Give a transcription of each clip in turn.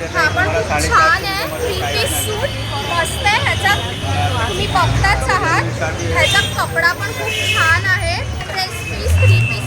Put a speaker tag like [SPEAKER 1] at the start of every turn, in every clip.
[SPEAKER 1] हा
[SPEAKER 2] पण खूप छान आहे. Three piece suit. मस्त आहे. ह्याचा तुम्ही बघताच आहात. ह्याचा कपडा पण खूप
[SPEAKER 1] छान आहे. ड्रेस पीस थ्री पीस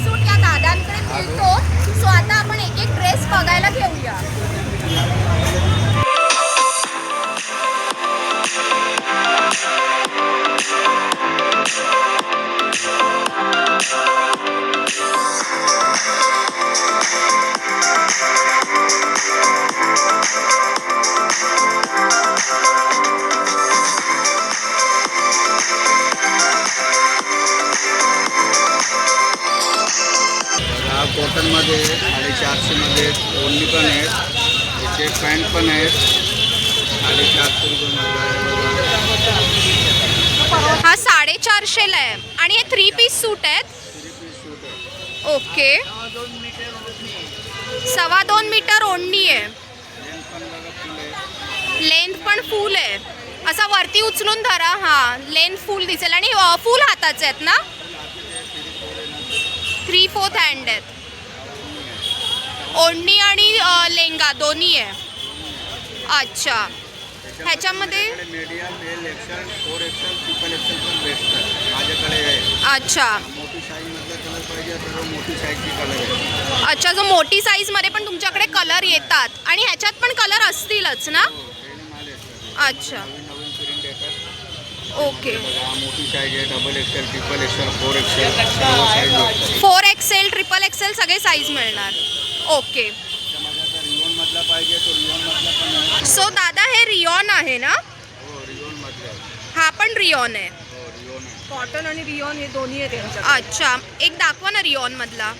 [SPEAKER 1] इथे पॅन्ट पण आहेत साडेचारशे रुपये
[SPEAKER 2] हा साडेचारशेला आहे. आणि हे थ्री पीस सूट आहेत. ओके सव्वा दोन मीटर ओढणी आहे.
[SPEAKER 1] लेंथ पण फुल आहे.
[SPEAKER 2] असा वरती उचलून धरा. हा लेंथ फुल दिसेल. आणि फुल हाताचे आहेत ना? थ्री फोर्थ हँड आहेत. ओढणी आणि लेंगा दोन्ही आहे. अच्छा. ह्याच्यामध्ये?
[SPEAKER 1] Medium L XL four XL triple XL पण भेटतात माझ्याकडे आहे.
[SPEAKER 2] अच्छा.
[SPEAKER 1] मोठी साईजमधला कलर पाहिजे तर मोठी साईजची कलर आहे.
[SPEAKER 2] अच्छा जो मोठी साईजमध्ये पण तुमच्याकडे कलर येतात. आणि ह्याच्यात पण कलर असतीलच ना?
[SPEAKER 1] हो
[SPEAKER 2] अच्छा. Okay.
[SPEAKER 1] Size four XL size
[SPEAKER 2] triple XL सगळे साईज मिळणार. ओके.
[SPEAKER 1] रिओनमधला पाहिजे तो रिओनमधला पण आहे.
[SPEAKER 2] सो दादा हे रिओन आहे ना?
[SPEAKER 1] हो रिओनमधला आहे.
[SPEAKER 2] हा पण रिओन आहे.
[SPEAKER 1] हो रिओन आहे.
[SPEAKER 3] कॉटन आणि रिओन हे दोन्ही आहेत यांच्यात.
[SPEAKER 2] अच्छा एक दाखवा ना रिओन मधला.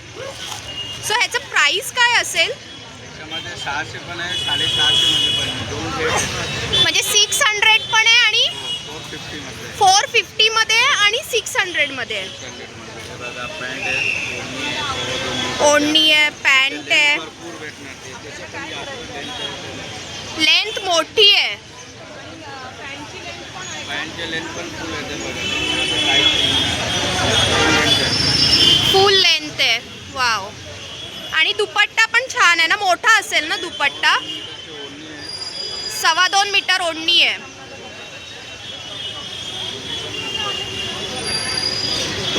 [SPEAKER 2] सो ह्याचं प्राइस काय असेल?
[SPEAKER 1] त्याच्यामध्ये सहाशे पण आहे साडेसहाशेमध्ये पण आहे. दोन रेट आहे
[SPEAKER 2] म्हणजे सिक्स हंड्रेड पण आहे आणि
[SPEAKER 1] फोर फिफ्टीमध्ये आहे.
[SPEAKER 2] फोर फिफ्टीमध्ये आहे आणि सिक्स हंड्रेडमध्ये आहे.
[SPEAKER 1] हंड्रेडमध्ये बघा पॅन्ट आहे ओढणी आहे.
[SPEAKER 2] ओढणी आहे पॅन्ट आहे.
[SPEAKER 1] भरपूर भेटणार. लेंथ
[SPEAKER 2] मोठी आहे.
[SPEAKER 1] फुल
[SPEAKER 2] लेंथ आहे वाव आणि दुपट्टा पण छान आहे ना? मोठा असेल ना दुपट्टा? सव्वा दोन मीटर ओढणी आहे.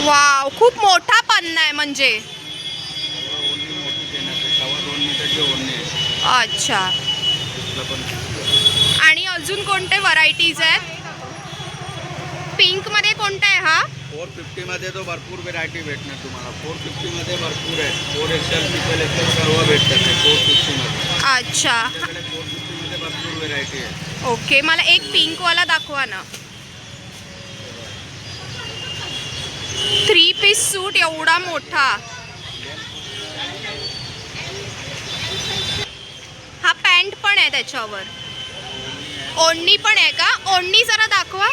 [SPEAKER 2] वाव खूप मोठा पन्ना आहे म्हणजे
[SPEAKER 1] ओढणी मोठी देणार ते सव्वा दोन मीटरची ओढणी आहे
[SPEAKER 2] अच्छा. आणि अजून कोणते व्हरायटीज आहेत? पिंकमध्ये कोणता आहे हा?
[SPEAKER 1] फोर फिफ्टीमध्ये तो भरपूर व्हेरायटी भेटणार तुम्हाला. फोर फिफ्टीमध्ये भरपूर आहे फोर एक्सेल ट्रिपल एक्सेल सर्व भेटतात फोर फिफ्टीमध्ये.
[SPEAKER 2] अच्छा.
[SPEAKER 1] आपल्याकडे फोर फिफ्टीमध्ये भरपूर व्हेरायटी आहे
[SPEAKER 2] ओके मला एक पिंकवाला दाखवा ना. थ्री पीस सूट एवढा मोठा हा पॅन्ट पण आहे त्याच्यावर. ओढणी पण आहे का? ओढणी जरा दाखवा.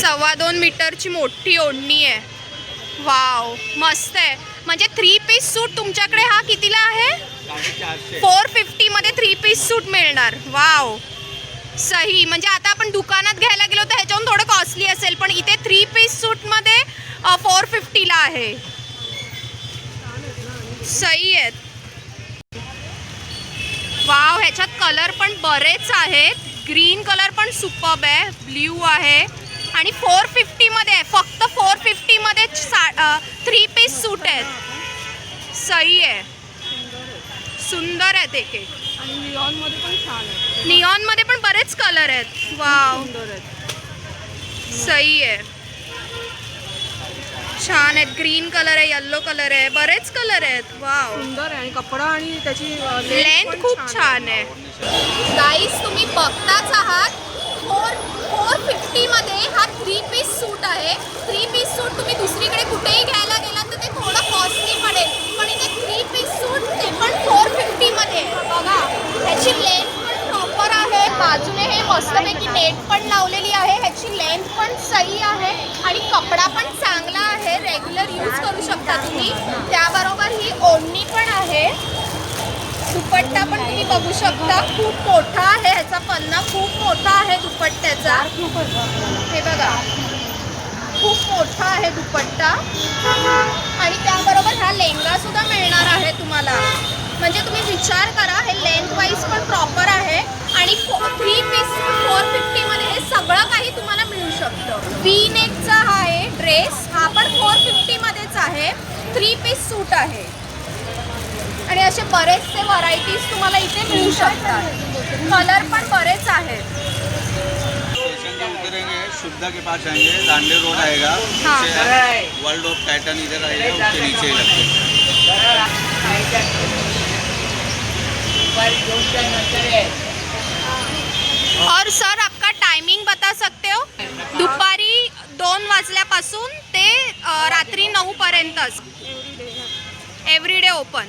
[SPEAKER 1] सव्वा दोन मीटरची मोठी ओढणी आहे.
[SPEAKER 2] वाव मस्त आहे. म्हणजे थ्री पीस सूट तुमच्याकडे हा कितीला आहे? फोर फिफ्टीमध्ये थ्री पीस सूट मिळणार. वाव. सही. म्हणजे आता आपण दुकानात घ्यायला गेलो तर ह्याच्याहून थोडं कॉस्टली असेल पण इथे थ्री पीस सूटमध्ये फोर फिफ्टीला आहे. सही आहेत. वाव ह्याच्यात कलर पण बरेच आहेत. ग्रीन कलर पण सुपब आहे. ब्ल्यू आहे. आणि फोर फिफ्टीमध्ये आहे फक्त फोर फिफ्टीमध्ये सा थ्री पीस सूट आहेत. सही आहे. सुंदर आहेत एक एक.
[SPEAKER 3] आणि रिओनमध्ये पण छान आहे
[SPEAKER 2] निऑनमध्ये पण बरेच कलर आहेत. वाव. सही आहे. छान आहेत. ग्रीन कलर आहे येल्लो कलर आहे. बरेच कलर आहेत. वाव
[SPEAKER 3] सुंदर आहे. आणि कपडा आणि त्याची
[SPEAKER 2] लेंथ खूप छान आहे. गाईस तुम्ही बघताच आहात. फोर फोर फिफ्टीमध्ये हा थ्री पीस सूट आहे. थ्री पीस सूट तुम्ही दुसरीकडे कुठेही घ्यायला गेलात तर ते थोडं कॉस्टली पडेल. पण इथे थ्री पीस सूट ते पण फोर फिफ्टीमध्ये बघा ह्याची लेंथ पण प्रॉपर आहे. बाजूने हे मस्तपैकी नेट पण लावलेली आहे. ह्याची लेंथ पण सही आहे. आणि कपडा पण चांगला आहे. यूज करू शकता तुम्ही. त्याबरोबर ही ओढणी पण आहे. दुपट्टा पण तुम्ही बघू शकता. खूप मोठा आहे ह्याचा पन्ना. खूप मोठा आहे दुपट्ट्याचा. हे बघा. खूप मोठा आहे दुपट्टा. आणि त्याबरोबर हा लेंगा सुद्धा मिळणार आहे तुम्हाला. म्हणजे तुम्ही विचार करा हे लेंथ वाईज पण प्रॉपर आहे. आणि थ्री पीस फोर फिफ्टीमध्ये हे सगळं काही तुम्हाला मिळू शकतं. वी नेकचा हा आहे ड्रेस हा पण फोर फिफ्टीमध्येच आहे. थ्री पीस सूट आहे. आणि असे बरेचसे व्हरायटीज तुम्हाला इथे मिळू शकतात. कलर पण बरेच आहेत.
[SPEAKER 1] स्टेशन से उतरेंगे शुद्धा के पास आएंगे दांडे रोड आएगा। नीचे वर्ल्ड ऑफ टाइटन इधर आएगा उसके नीचे लगते।
[SPEAKER 2] और सर आपका टायमिंग बता सकते हो? पासून ते रात्री नऊपर्यंतच. Every day open.